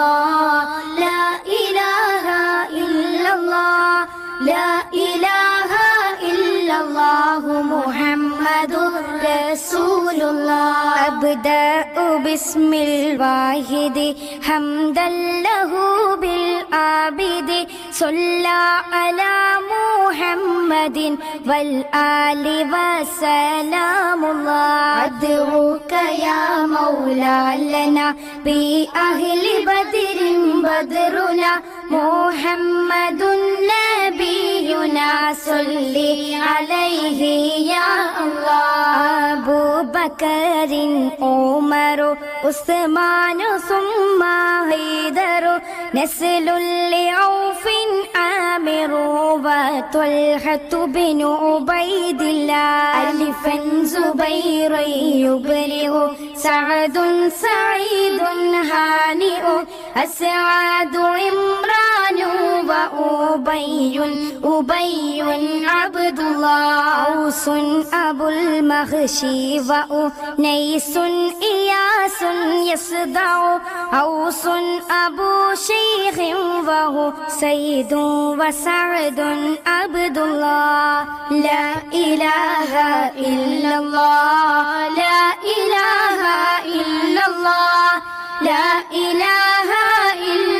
Allah رسول الله أبدأ باسم الواحد حمدا له بالعابد صلى على محمد والآل وسلام الله أدعوك يا مولا لنا بأهل بدر بدرنا محمد نبينا صل عليه يا الله أبو بكر عمر عثمان ثم حيدر نسل لعوف عامر وطلحة بن عبيد الله ألفا زبير يبلغ سعد سعيد هانئ أسعد عمران وأبي أبي عبد الله. أوس أبو المغشي وأنيس إياس يصدع. أوس أبو شيخ وهو سيد وسعد عبد الله. لا إله إلا الله لا إله إلا الله. لا إله إلا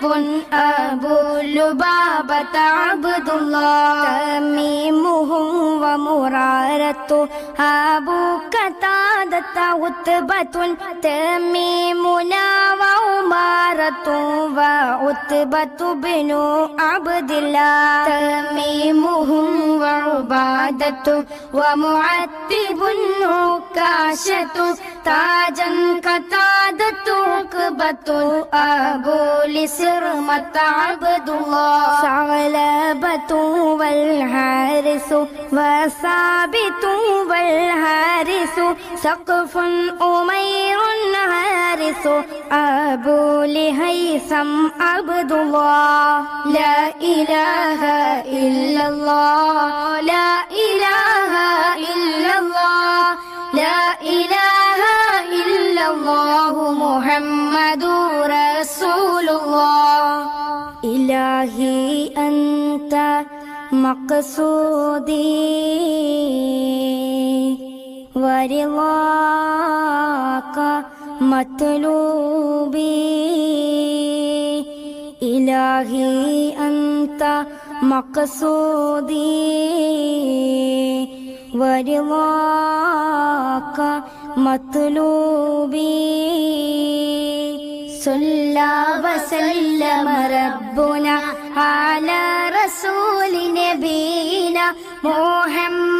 ومعتب أبو لبابة عبد الله تميمه ومرارة أبو قتادة عتبة تميمنا وعمارة وعتبة بن عبد الله تميمهم وعبادة ومعتب عكاشة تاجا قتادة عقبة أبو لسرمة عبد الله. ثعلبة والحارث وثابت والحارث سقف أمير حارث أبو لهيثم عبد الله. لا إله إلا الله لا إله إلا الله لا إله إلا الله محمد رسول الله إلهي أنت مقصودي ورضاك مطلوبي إلهي أنت مقصودي ورضاك مطلوبي صلى وسلم ربنا على رسول نبينا محمد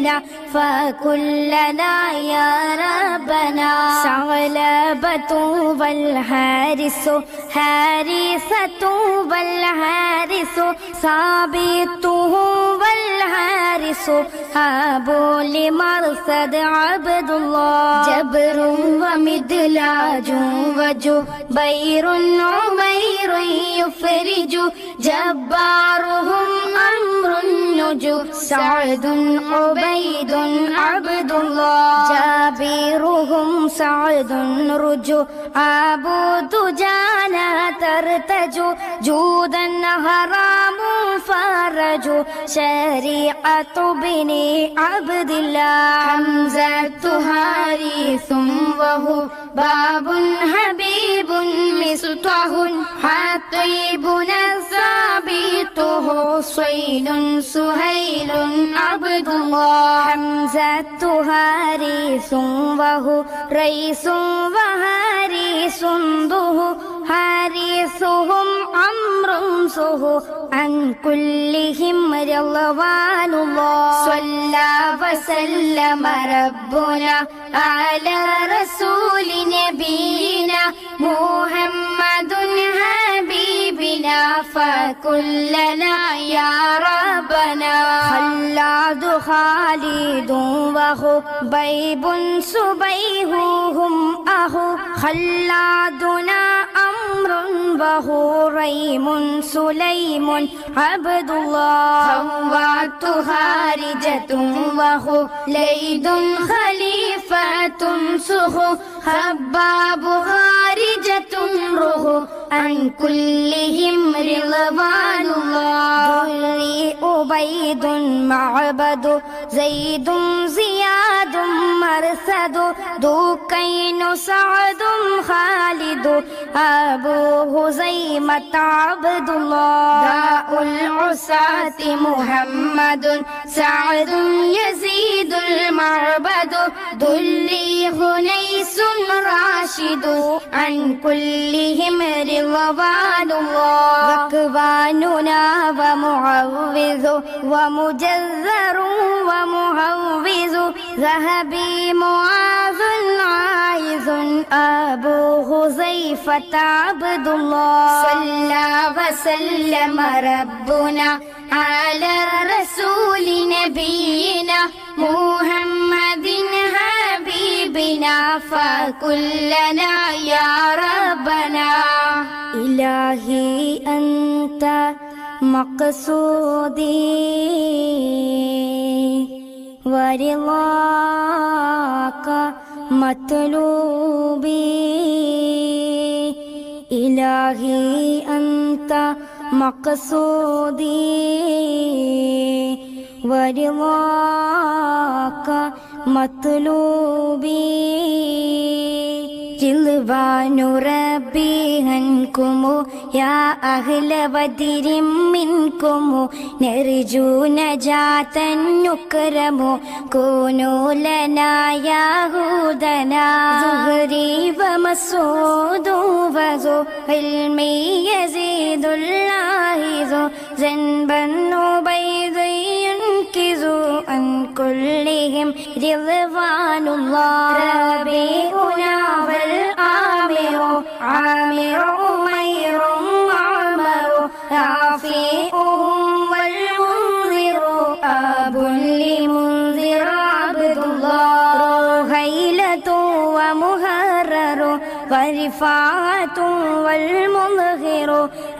حبيبنا فكلنا يا ربنا. ثعلبة والحارس حارثة والحارس ثابته والحارس أبو لمرصد عبد الله جبر ومدلاج وجبير عمير يفرج جبارهم. أمر النجو سعد عبيد عبد الله جابرهم سعد رجو أبو دجانا ترتجو جودا حرام فرج شريعة بني عبد الله حمزة حارث وهو باب حبيب مصطح حطيبنا ثابته صيد سهيل عبد الله حمزة هاريس وهو ريس وهاريس ضه حارثهم صه عن كلهم رضوان الله. صلى وسلم ربنا على رسول نبينا محمد هادي فكلنا يا ربنا. خلاد خالد وهو بيب سبيه هم أهو خلادنا وهو ريم سليم عبد الله خوات خارجة وهو ليد خليفة سهو خباب خارجة روح. عن كلهم رضوان الله. ذري أبيد معبد زيد زياد مرثد دوكين سعد خالد. أبو هزيمة عبد الله داء العساة محمد سعد يزيد المعبد. دلي هنيس راشد. عن كلهم رضوان الله. ذكباننا ومعوذ ومجذر ومهوذ ذهبي معاذ عايذ أبو حذيفة عبد الله. صلى وسلم ربنا على رسول نبينا محمد حبيبنا. فكلنا يا ربنا. إلهي أنت مقصودي. ورضاك مطلوبي إلهي أنت مقصودي ورضاك مطلوبي رضوان ربي عنكم يا أهل بدر منكم نرجو نجاة نكرم كونوا لنا يا هودنا زهري ومسعود وزو علمي يزيد الله ذنبا عبيد ينكز عن كلهم رضوان الله ربيعنا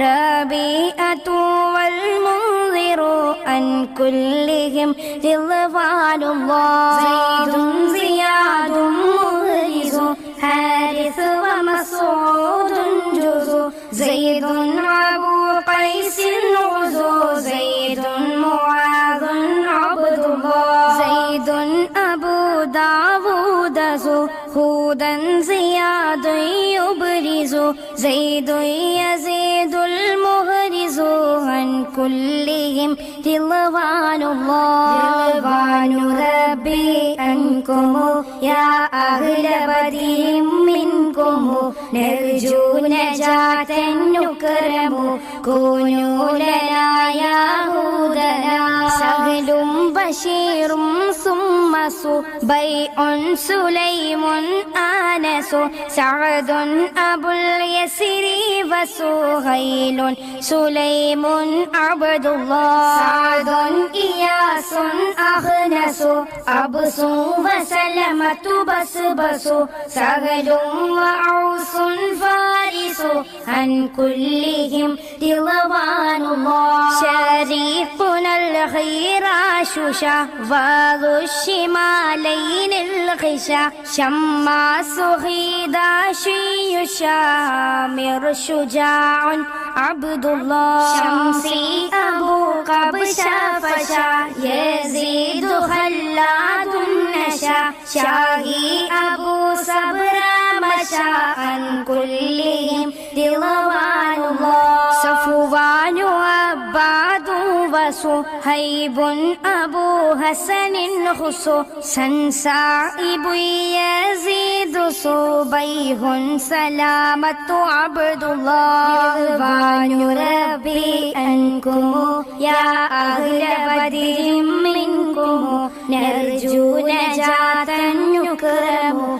ربيئة والمنذر عن كلهم رضوان الله. زيد زياد مغرز حارث ومسعود جزو. زيد أبو قيس غزو. زيد معاذ عبد الله. زيد أبو داود زو. هودا زياد يبرز. زيد رضوان الله رضوان ربي عنكم يا أهل بدر منكم نرجو نجاة نكرم كونوا لنا يا هودنا سهل بشير ثم بيع سليم آنس سعد أبو اليسر وسهيل سليم عبد الله سعد إياس أخنس أبس وسلمة بسبس سهل وعوس فارس عن كلهم رضوان الله شريفنا الخيراش شهوذ الشمالين الغشا شماس خيداشي شامر شجاع عبد الله شمسي أبو قبشا فشا يزيد خلاد نشا شاهي أبو صبر مشى عن كلهم رضوان الله صفوان عباد وصهيب أبو حسن خصو سنسائب يزيد صبيه سلامة عبد الله رضوان ربي أنكم يا أهل بدر منكم نرجو نجاة نكرم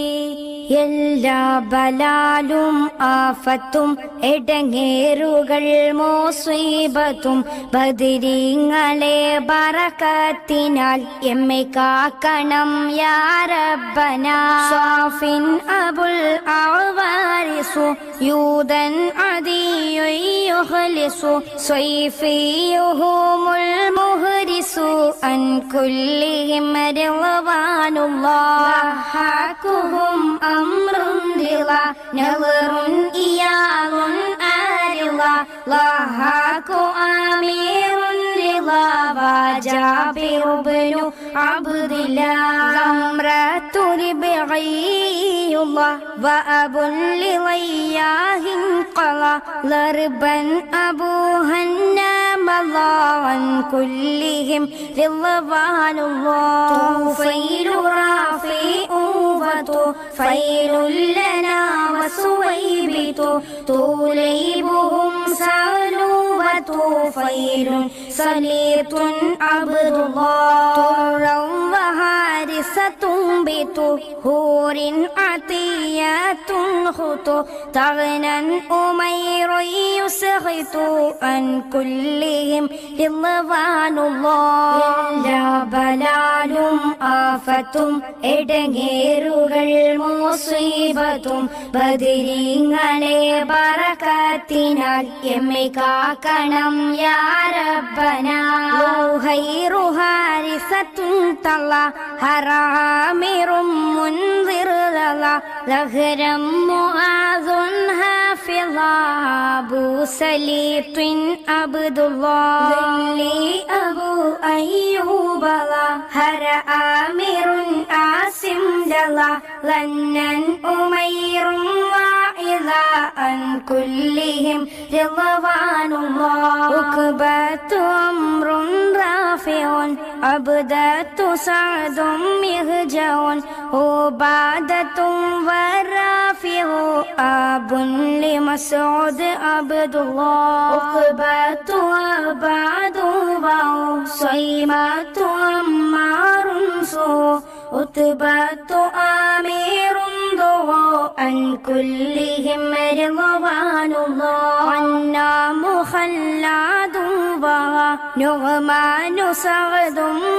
എല്ലാ ബലാലും ആഫത്തും എടങ്ങേറുകൾ മോസ്വീപത്തും ബദിരിങ്ങളെ പറക്കത്തിനാൽ എമ്മെ കാക്കണം യാരബന സ്വാഫിൻ അബുൽ ആവാരിസു യൂതൻ അതിയൊയ്യുഹലിസു സ്വൈഫിയുഹുമുൽ മുഹരിസു അൻ കുല്ലിഹിം രവാനുള്ള ആ أمر رضا نظر إياه آرضا ضحاك أمير رضا وجابر بن عبد الله زمرة ربعي الله وأب لضياه قضى ضربا أبوها النام الله عن كلهم رضوان الله طوفيل رافئ وطفيل لنا وسويبت طوليبهم سالوا وطفيل سليط عبد الله طرا وهارسة بطهور عطيات خطو تغنى أمير يسخط عن كلهم رضوان الله എല്ലാ ബലാലും ആഫത്തും എടങ്ങേറുകൾ മുസീബത്തും ബദിരിങ്ങളെ ബറക്കത്തിനാൽ എമ്മെ കാക്കണം യാരബന ഹാരിസത്തും തള്ള لله هرامر منذر لا لغرا معاذ حافظا أبو سليط عبد الله ذلي أبو أيوب هرامر عاصم لا لنا أمير واعظا عن كلهم رضوان الله عقبة أمر رافع عبدة سعيد سعد مهجع عبادة ورافع أب لمسعود عبد الله عقبة عباد صيمة عمار سو عتبة آمير ضوى عن كلهم رضوان الله. عنا مخلد وغى نغمان سعد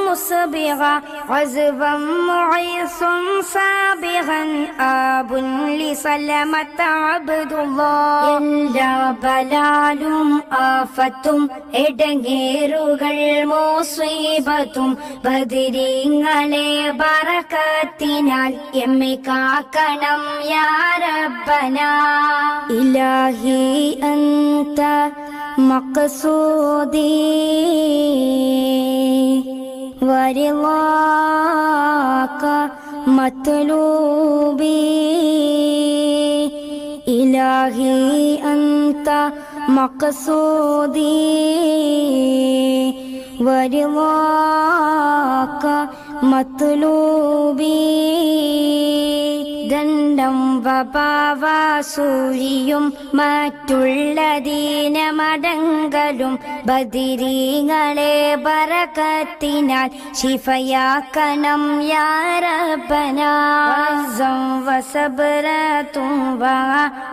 مسبغا عزبا معيص سابغا آب لسلمة عبد الله എല്ലാ ബലാലും ആഫത്തും എടങ്ങേറുകൾ മോസീബത്തും ബദിരിങ്ങളെ ബറക്കത്തിനാൽ എമ്മെ കാക്കണം യാരബന ഇലാഹി അന്ത മക്സൂദി വരിവാക്ക മത്ലൂബി ഇലാഹി അന്ത മക്സൂദി വരിവാക്ക മത്ലൂബി ദണ്ഡം വപാവാസൂരിയും മറ്റുള്ള ദീനമടങ്കലും ബദിരീങ്ങളെ ബറക്കത്തിനാൽ ശിഫയാക്കണം യാരബന വസബ്രത്തും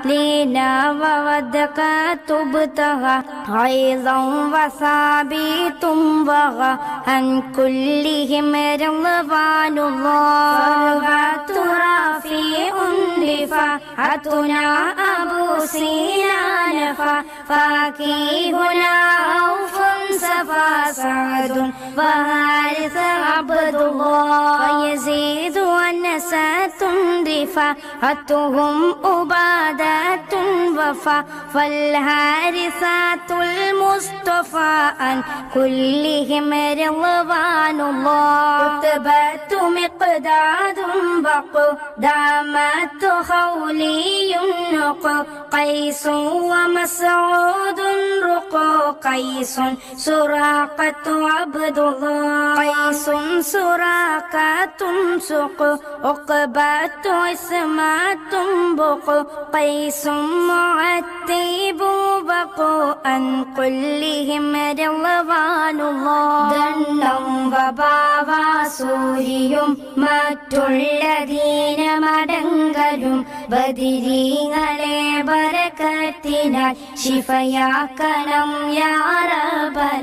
ലീന വവദക തുബ്തക غيظا وثابت وغى عن كلهم رضوان الله رافع رفعتنا أبو سينا نفا فاكيهنا أوف صفا سعد وهارث عبد الله ويزيد ونسات رفاعتهم أبادة وفا فالهارثات المصطفى عن كلهم رضوان الله رتبة مقداد بقوا دامت خولي ينق قيس ومسعود رقى قيس سراقة عبد الله قيس سراقة سق عقبة اسمة بق قيس معتب بق عن كلهم رضوان الله ദണ്ണം വബാവാസൂരിയും മറ്റുള്ള ദീനമടങ്കലും ബദിരീങ്ങളെ ബരക്കത്തിനാൽ ശിഫയാക്കണം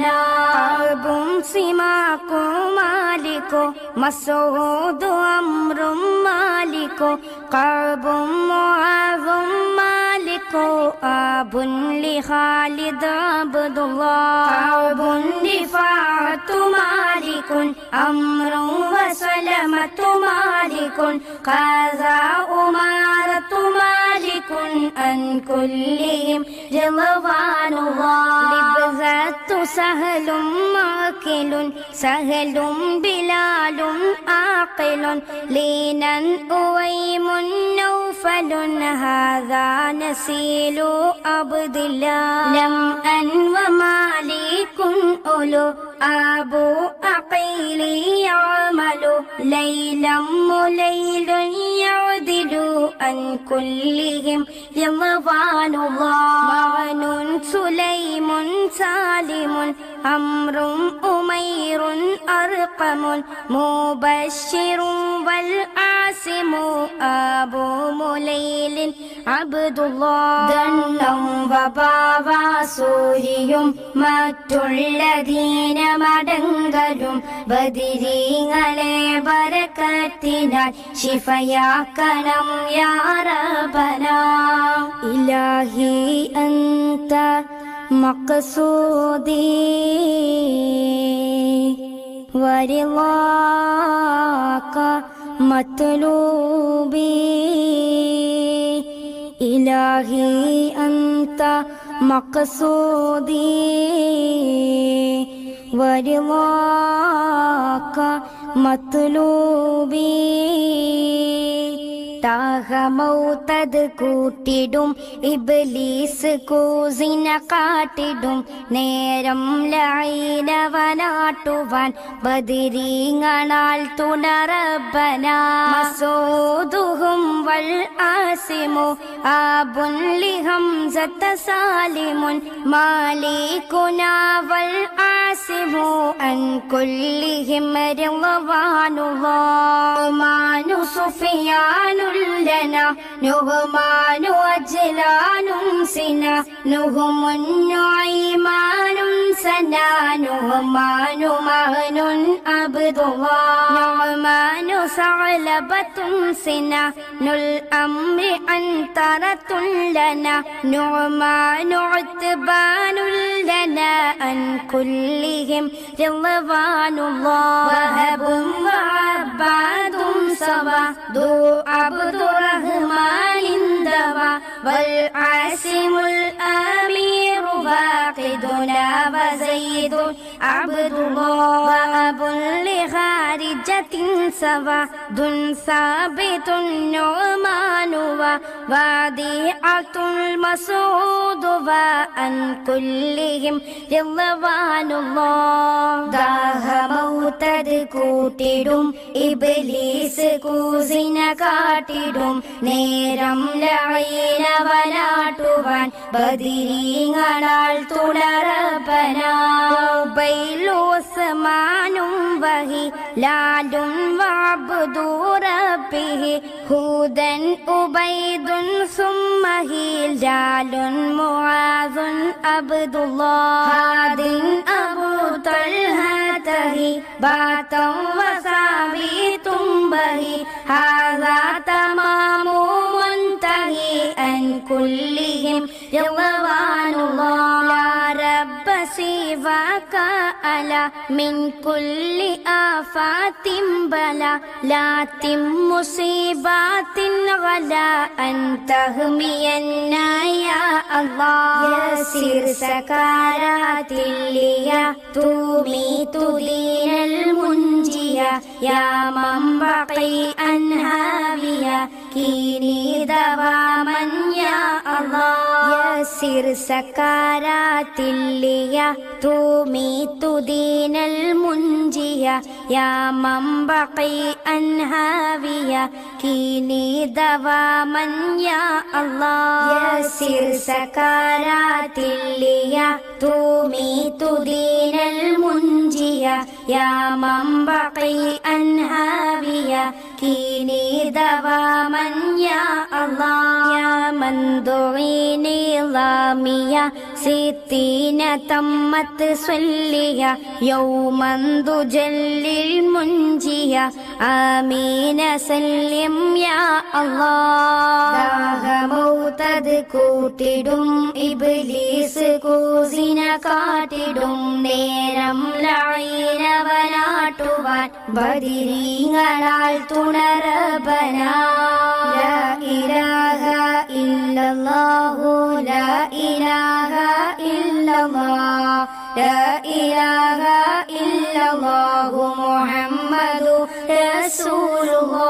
യാറബനാബും സിമാക്കോ മാലിക്കോ മസോദു അമ്രും മാലിക്കോ കബും മുആവും മാലിക്കോ ആബുൻ ലിഖാലിദ് അബ്ദുല്ലാഹ് കഅബുൻ റിഫാഅത്തു മാലിക്കുൻ അമ്രും വസലമത്തു മാലിക്കുൻ ഖാസാ ഉമാറത്തു മാലിക്കുൻ അൻ കുല്ലിഹിം റളവാനുല്ലാഹ് ലിബ്സത്തു സഹലും മാക്കിലുൻ സഹലും ബിലാലും ആഖിലുൻ ലീനൻ ഉവൈമുൻ നൗഫലുൻ ഹാദാ നസീലു അബ്ദില്ലാ. ലം അൻ വമാലിക്കുൻ ഉലു അബു അഖീലി യഅമലു ലൈലം മുലൈലുൻ യഅദിലു അൻ കുല്ലിഹിം യളവാനുല്ലാഹ് മഅനുൻ സുലൈമുൻ സാലിമുൻ അമ്രും ഉമൈറുൻ അർഖമുൻ മുബശ്ശിറും വൽ ആസിമു അബു മുലൈലിൻ അബ്ദുല്ലാഹ് ദണ്ണം വബാവാസൂരിയും മറ്റുള്ള ദീനമടങ്കലും ബദിരീങ്ങളെ വരക്കത്തിനാൽ ശിഫയാക്കണം യാറബന ഇലാഹി അന്ത മഖസൂദി വരിവാക്ക മത്ലൂബി ഇലാഹി അന്ത മഖസൂദി വരിവാക്ക മത്ലൂബി താഹമൗത്തത് കൂട്ടിടും ഇബ്ലീസ് കൂസിന കാട്ടിടും. നേരം ലൈലവനാട്ടുവാൻ ബദിരീങ്ങണാൽ തുണറബന മസൂദുഹും വൽ ആസിമു ആബുൻ ലിഹംസത്ത സാലിമുൻ. മാലികുനാ വൽ ആസിമു അൻ കുല്ലിഹിം റളവാനുല്ലാഹ് മാനു سفيان لنا نغمان وجلان سنا نهم نعيمان سنا نغمان مهن عبد الله نعمان ثعلبة سنا الأمر أنترة لنا نعمان عتبان لنا أن كلهم رضوان الله وهب وعباد صبا അബ്ദുറഹ്മാനിൻ ദവാ വൽ ആസിമുൽ അമീറു ഫാഖിദുനാ വസയ്യിദു അബ്ദുല്ലാഹ് വഅബുൽ ലിഖാരിജത്തിൻ സവാ ദുൻ സാബിതുൻ നുഅ്മാനു വവാദിഅത്തുൽ മസൂദു വഅൻ കുല്ലിഹിം ദാഹ ദാഹമൗത്തത് കൂട്ടിടും ഇബ്ലീസ് കൂസിന കാട്ടിടും നേരം ലൈനവനാട്ടുവാൻ ബദിരീങ്ങളാൽ مولا ربنا وبيل وسمان وهي لعل وعبد ربه هودا أبيد ثم هلال معاذ عبد الله هاد أبو هاته باتا وثابت به هذا تمام منتهي. أن كلهم رضوان الله. وسواك ألا من كل آفات بلا لا تم مصيبات غلا أن تهمينا يا الله يسر سكارات الليا تميت دين المنجية يا من بقي أنهابيا كيني دواما يا الله സിർസക്കാരാത്തില്ലിയ തൂമി തുദീനൽ മുഞ്ചിയ യാ മമ്പഖി അൻഹാവിയ من بقي أنهابيا كيني دواما يا الله يسر سكارات الليا تميت دين المنجية يا من بقي أنهابيا كيني دواما يا الله يا من دعيني ظامية ستين تمت صلية يوما تجل المنجية آمين سلم يا الله ദാഹമൗത്തത് കൂട്ടിടും ഇബ്ലീസ് കൂസിന കാട്ടിടും നേരം ലൈനവനാട്ടുവാൻ ബദിരീങ്ങളാൽ തുണറബന ലാ ഇലാഹ ഇല്ലല്ലാഹു ലാ ഇലാഹ ഇല്ലല്ലാഹ് ലാ ഇലാഹ ഇല്ലല്ലാഹു മുഹമ്മദു റസൂലുള്ളാഹ്